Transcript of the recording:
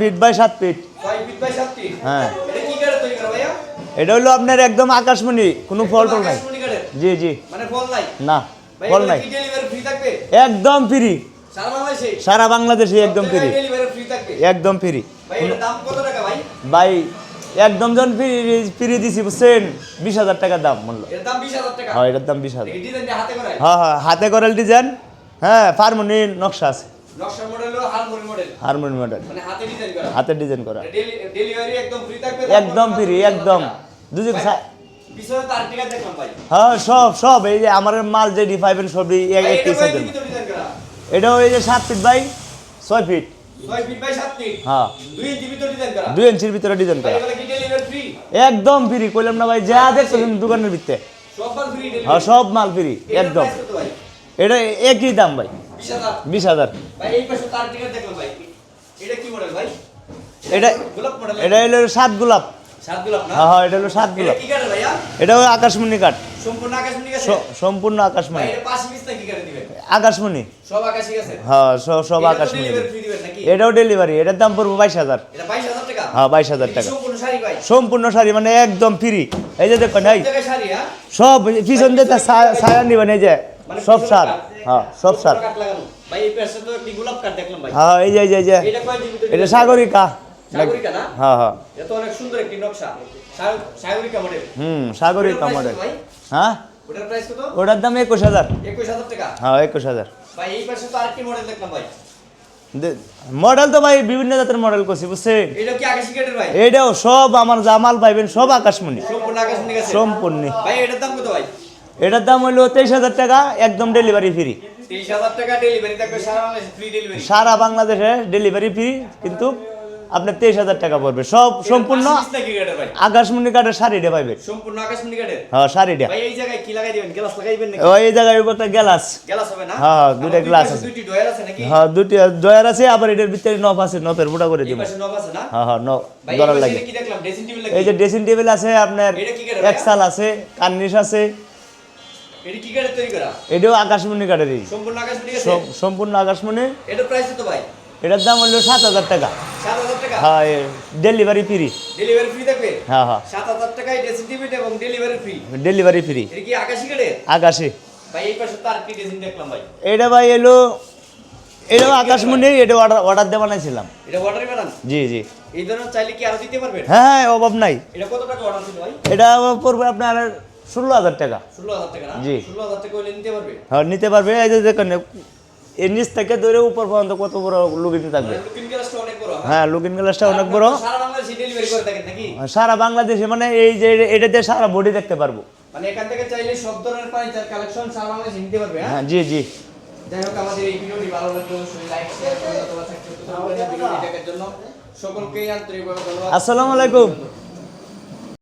Feet by সাত fit. হ্যাঁ। এটা হলো আপনার একদম আকাশমণি কোনো ফল টল নাই। জি জি। মানে ফল নাই? না ফল একদম ফ্রি। সারা বাংলাদেশে? একদম ফ্রি। একদম ফ্রি। ভাই একদম যখন ফ্রি ফ্রি দিছি বুঝছেন? বিশ হাজার টাকা দাম মূল্য। হ্যাঁ এটার দাম বিশ হাজার। হ্যাঁ হ্যাঁ হাতে করাল ডিজাইন হ্যাঁ ফার্মনি নকশা আছে। নকশা মডেল হারমোনি মডেল। মানে হাতে ডিজাইন করা। করা। একদম ফ্রি একদম ফ্রি একদম। দুজি ভাই, পিছনে তার টিকা দেখলাম ভাই। হ্যাঁ সব সব। এই যে আমার মাল যে ডি ফাইভ সবই এক করা। এটাও এই যে সাত ফিট বাই ছয় ফিট হ্যাঁ। দুই ইঞ্চি ভিতর ডিজাইন করা। দুই ইঞ্চির ভিতরে ডিজাইন করা। একদম ফ্রি কইলাম না ভাই যা দেখতেছেন দোকানের ভিতরে। সব হ্যাঁ সব মাল ফ্রি একদম। এটা একই দাম ভাই। বিশ হাজার। এটা কি মডেল ভাই? এটা গোলাপ মডেল এটা হলো সাত গোলাপ। সাত গোলাপ না? হ্যাঁ হ্যাঁ এটা হলো সাত এটা গোলাপ। এটা হলো আকাশমণি কাঠ। সম্পূর্ণ আকাশমণি আকাশমণি। হ্যাঁ সব সব আকাশমণি। এটাও ডেলিভারি এটার দাম পড়ব বাইশ হাজার। হ্যাঁ বাইশ হাজার টাকা। সম্পূর্ণ শাড়ি ভাই? সম্পূর্ণ শাড়ি মানে একদম ফ্রি এই যে দেখুন হ্যাঁ? সব পিছন দিয়ে ছায়া নিবেন এই যে মানে সব সার। হ্যাঁ সব সার। কাট লাগানো। ভাই এই পাশে তো একটি গোলাপ কাট দেখলাম ভাই। হ্যাঁ এই যে এই যে এই যে। এটা কয় জিবি এটা সাগরিকা। সাগরিকা না? হ্যাঁ হ্যাঁ। এটা তো অনেক সুন্দর একটি নকশা। সাগ- সাগরিকা মডেল হুম সাগরিকা মডেল হ্যাঁ? ওটার প্রাইস কত? ওটার দাম একুশ হাজার। টাকা? হ্যাঁ একুশ হাজার। ভাই এই পাশে তো আরেকটি মডেল দেখলাম ভাই। মডেল তো ভাই বিভিন্ন জাতের মডেল করছি বুঝছেন? এটা কি আকাশি কাটের ভাই? এইটাও সব আমার জামাল পাইবেন সব আকাশমণি। সম্পূর্ণ আকাশমণি সম্পূর্ণ। ভাই এটার দাম কত ভাই? এটার দাম হইল তেইশ হাজার টাকা একদম ডেলিভারি ফ্রি সারা বাংলাদেশে ডেলিভারি ফ্রি কিন্তু আপনার তেইশ হাজার টাকা পড়বে। সব সম্পূর্ণ আকাশমণি কাঠের শাড়িটা পাইবে সম্পূর্ণ আকাশমণি কাটের হ্যাঁ শাড়িটা ভাই এই জায়গায় কি লাগাই দিবেন গ্লাস লাগাইবেন নাকি? ওই জায়গায় একটা গ্লাস। গ্লাস হবে না? হ্যাঁ, দুই পাশে আছে। দুইটি ডয়ার আছে নাকি? হ্যাঁ দুটি ডয়ার আছে আবার এটার ভিতরে নফ আছে নফের বুটা করে এই দিব। পাশে নব আছে না? হ্যাঁ হ্যাঁ এই লাগে। এই যে ড্রেসিং টেবিল আছে আপনার এক্সাল আছে কার্নিশ আছে এটা কি কাঠের তৈরি করা? এটাও আকাশমণি কাঠেরই সম্পূর্ণ আকাশমণি সম্পূর্ণ আকাশমণি। এটা প্রাইস কত ভাই? এটার দাম হলো সাত হাজার টাকা। সাত হাজার টাকা? হ্যাঁ ডেলিভারি ফ্রি ডেলিভারি ফ্রি থাকবে? হ্যাঁ হ্যাঁ। সাত হাজার টাকায় ড্রেসিং টেবিল এবং ডেলিভারি ফ্রি ডেলিভারি ফ্রি এটা কি আকাশি কাঠের আকাশে। ভাই এই পাশে তার কি ড্রেসিং দেখলাম ভাই। এটা ভাই এলো এটাও আকাশমণি এটা অর্ডার অর্ডার দিয়ে বানাইছিলাম। এটা অর্ডারই বানান? জি জি। এই ধরনের চাইলে কি আরও দিতে পারবেন? হ্যাঁ হ্যাঁ অভাব নাই। এটা কত টাকা অর্ডার ছিল ভাই? এটা পড়বে আপনার ষোলো হাজার টাকা। জি। হ্যাঁ নিতে পারবে। এই যে দেখেন এর নিচ থেকে ধরে উপর পর্যন্ত কত বড় লুকিং থাকবে? লুকিং গ্লাসটা অনেক বড় হ্যাঁ? হ্যাঁ লুকিং গ্লাসটা অনেক বড়। সারা বাংলাদেশে মানে এই যে এটাতে সারা বডি দেখতে পারব। মানে এখান থেকে চাইলে সব ধরনের ফার্নিচার কালেকশন সারা বাংলাদেশে নিতে পারবে হ্যাঁ? হ্যাঁ জি জি। যাই হোক আমাদের এই ভিডিওটি ভালো লাগলে অবশ্যই লাইক শেয়ার করে অথবা সাবস্ক্রাইব করতে ভুলবেন ভিডিওটি দেখার জন্য সকলকেই আন্তরিকভাবে ধন্যবাদ। আসসালামু আলাইকুম।